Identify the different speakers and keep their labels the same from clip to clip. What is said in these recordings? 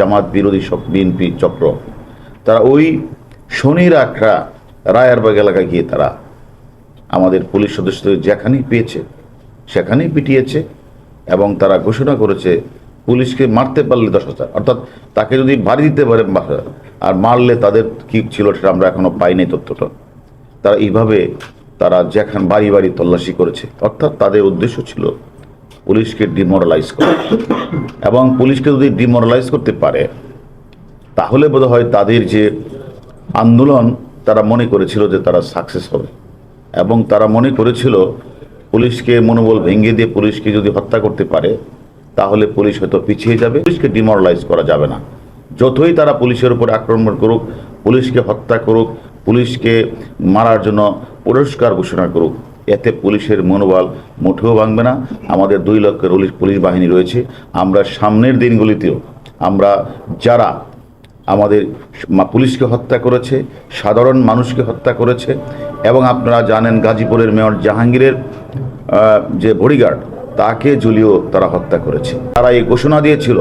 Speaker 1: জামাত বিরোধী সব বিএনপি চক্র। তারা ওই শনির আখড়া রায়ারবাগ এলাকায় গিয়ে তারা আমাদের পুলিশ সদস্যদের যেখানেই পেয়েছে, সেখানেই পিটিয়েছে এবং তারা ঘোষণা করেছে পুলিশকে মারতে পারলে দশ হাজার। অর্থাৎ তাকে যদি বাড়ি দিতে পারে আর মারলে তাদের কি ছিল সেটা আমরা এখনও পাইনি তথ্যটা। তারা এইভাবে তারা যেখান বাড়ি বাড়ি তল্লাশি করেছে, অর্থাৎ তাদের উদ্দেশ্য ছিল পুলিশকে ডিমোরালাইজ করা। এবং পুলিশকে যদি ডিমোরালাইজ করতে পারে, তাহলে বোধ হয় তাদের যে আন্দোলন, তারা মনে করেছিল যে তারা সাকসেস হবে। এবং তারা মনে করেছিল পুলিশকে মনোবল ভেঙে দিয়ে পুলিশকে যদি হত্যা করতে পারে, তাহলে পুলিশ হয়তো পিছিয়ে যাবে। পুলিশকে ডিমোরালাইজ করা যাবে না। যতই তারা পুলিশের উপর আক্রমণ করুক, পুলিশকে হত্যা করুক, পুলিশকে মারার জন্য পুরস্কার ঘোষণা করুক এতে পুলিশের মনোবল মুঠেও ভাঙবে না। আমাদের দুই লক্ষের পুলিশ বাহিনী রয়েছে। আমরা সামনের দিনগুলিতেও আমরা যারা আমাদের পুলিশকে হত্যা করেছে, সাধারণ মানুষকে হত্যা করেছে এবং আপনারা জানেন গাজীপুরের মেয়র জাহাঙ্গীরের যে বডিগার্ড, তাকে ঝুলিয়েও তারা হত্যা করেছে। তারা এই ঘোষণা দিয়েছিল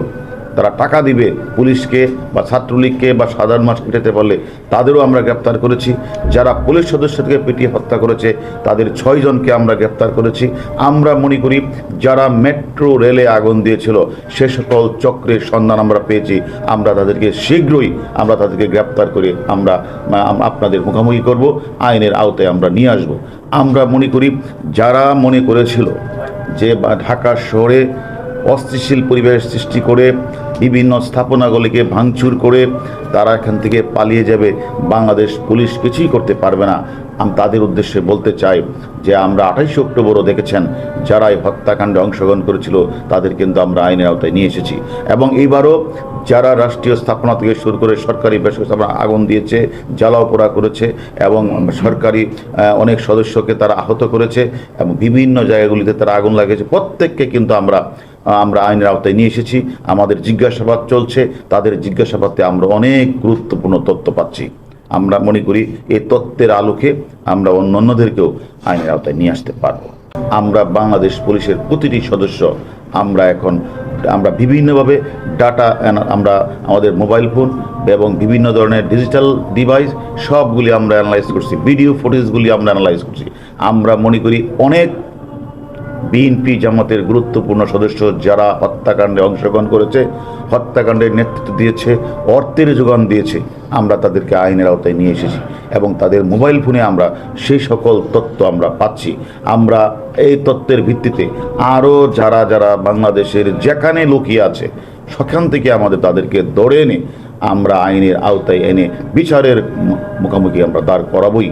Speaker 1: তারা টাকা দিবে পুলিশকে বা ছাত্রলীগকে বা সাধারণ মানুষ পেটাতে পারলে তাদেরও আমরা গ্রেপ্তার করেছি। যারা পুলিশ সদস্যকে পিটিয়ে হত্যা করেছে, তাদের ছয়জনকে আমরা গ্রেপ্তার করেছি। আমরা মনে করি যারা মেট্রো রেলে আগুন দিয়েছিল, সে সকল চক্রের সন্ধান আমরা পেয়েছি। আমরা তাদেরকে শীঘ্রই আমরা তাদেরকে গ্রেপ্তার করে আমরা আপনাদের মুখোমুখি করব, আইনের আওতায় আমরা নিয়ে আসব। আমরা মনে করি যারা মনে করেছিল যে ঢাকা শহরে অস্থিতিশীল পরিবেশ সৃষ্টি করে বিভিন্ন স্থাপনাগুলিকে ভাঙচুর করে তারা এখান থেকে পালিয়ে যাবে। বাংলাদেশ পুলিশ কিছুই করতে পারবে না। আমি তাদের উদ্দেশ্যে বলতে চাই যে আমরা আঠাইশে অক্টোবরও দেখেছেন যারা এই হত্যাকাণ্ডে অংশগ্রহণ করেছিল, তাদের কিন্তু আমরা আইনের আওতায় নিয়ে এসেছি। এবং এইবারও যারা রাষ্ট্রীয় স্থাপনা থেকে শুরু করে সরকারি বেসরকারি স্থাপনা আগুন দিয়েছে, জ্বালাও পোড়া করেছে এবং সরকারি অনেক সদস্যকে তারা আহত করেছে এবং বিভিন্ন জায়গাগুলিতে তারা আগুন লাগিয়েছে। প্রত্যেককে কিন্তু আমরা আমরা আইনের আওতায় নিয়ে এসেছি। আমাদের জিজ্ঞাসাবাদ চলছে। তাদের জিজ্ঞাসাবাদে আমরা অনেক গুরুত্বপূর্ণ তথ্য পাচ্ছি। আমরা মনে করি এই তত্ত্বের আলোকে আমরা অন্য অন্যদেরকেও আইনের আওতায় নিয়ে আসতে পারব। আমরা বাংলাদেশ পুলিশের প্রতিটি সদস্য, আমরা এখন আমরা বিভিন্নভাবে ডাটা আমরা আমাদের মোবাইল ফোন এবং বিভিন্ন ধরনের ডিজিটাল ডিভাইস সবগুলি আমরা অ্যানালাইজ করছি। ভিডিও ফুটেজগুলি আমরা অ্যানালাইজ করছি। আমরা মনে করি অনেক বিএনপি জামাতের গুরুত্বপূর্ণ সদস্য যারা হত্যাকাণ্ডে অংশগ্রহণ করেছে, হত্যাকাণ্ডের নেতৃত্ব দিয়েছে, অর্থের যোগান দিয়েছে, আমরা তাদেরকে আইনের আওতায় নিয়ে এসেছি এবং তাদের মোবাইল ফোনে আমরা সেই সকল তথ্য আমরা পাচ্ছি। আমরা এই তত্ত্বের ভিত্তিতে আরও যারা যারা বাংলাদেশের যেখানে লুকিয়ে আছে, সেখান থেকে আমাদের তাদেরকে ধরে এনে আমরা আইনের আওতায় এনে বিচারের মুখোমুখি আমরা দাঁড় করাবই।